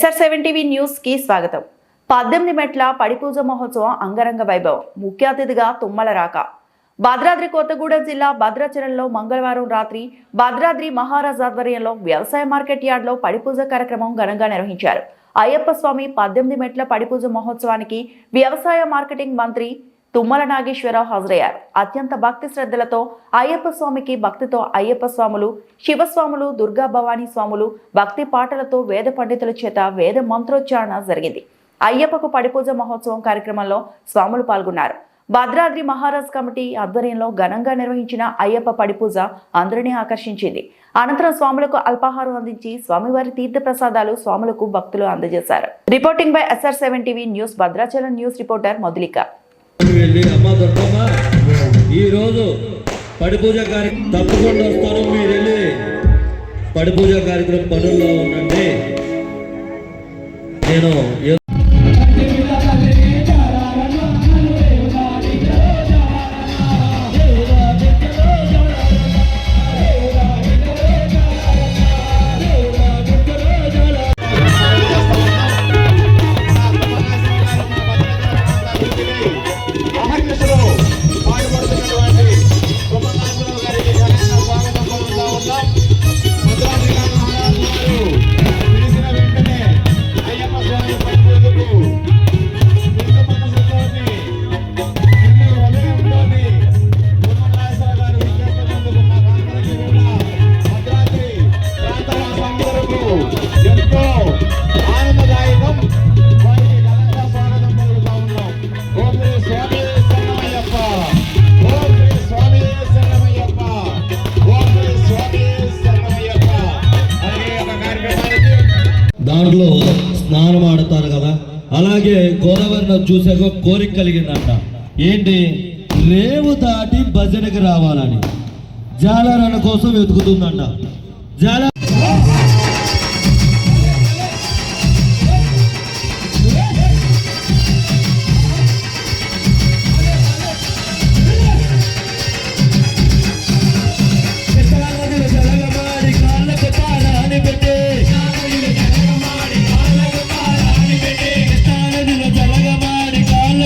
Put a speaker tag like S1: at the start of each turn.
S1: SR seven TV న్యూస్కి స్వాగతం. పద్దెనిమిది మెట్ల పడిపూజ మహోత్సవం అంగరంగ వైభవం. ముఖ్య అతిథిగా తుమ్మల రాక. భద్రాద్రి కొత్తగూడెం జిల్లా భద్రాచలంలో మంగళవారం రాత్రి భద్రాద్రి మహారాజ్ ఆధ్వర్యంలో వ్యవసాయ మార్కెట్ యార్డ్లో పడిపూజ కార్యక్రమం ఘనంగా నిర్వహించారు. అయ్యప్ప స్వామి పద్దెనిమిది మెట్ల పడిపూజ మహోత్సవానికి వ్యవసాయ మార్కెటింగ్ మంత్రి తుమ్మల నాగేశ్వరరావు హాజరయ్యారు. అత్యంత భక్తి శ్రద్ధలతో అయ్యప్ప స్వామికి భక్తితో అయ్యప్ప స్వాములు శివస్వాములు దుర్గా భవానీ స్వాములు భక్తి పాటలతో వేద పండితుల చేత వేద మంత్రోచ్చారణ జరిగింది. అయ్యప్పకు పడిపూజ మహోత్సవం కార్యక్రమంలో స్వాములు పాల్గొన్నారు. భద్రాద్రి మహారాజ్ కమిటీ ఆధ్వర్యంలో ఘనంగా నిర్వహించిన అయ్యప్ప పడిపూజ అందరినీ ఆకర్షించింది. అనంతరం స్వాములకు అల్పాహారం అందించి స్వామివారి తీర్థ ప్రసాదాలు స్వాములకు భక్తులు అందజేశారు. Reporting by SR seven TV news Bhadrachalam news reporter Madhulika
S2: వెళ్ళి అమ్మ దుర్గమ్మ ఈరోజు పడిపూజ కార్యక్రమం తప్పకుండా వస్తాను మీరు వెళ్ళి. పడిపూజ కార్యక్రమం పనుల్లో ఉండండి. నేను దాంట్లో స్నానం ఆడతారు కదా. అలాగే గోదావరిలో చూసాక కోరిక కలిగిందంట. ఏంటి? రేవు దాటి భజనకి రావాలని. జాలరణ కోసం వెతుకుతుందంట. జాల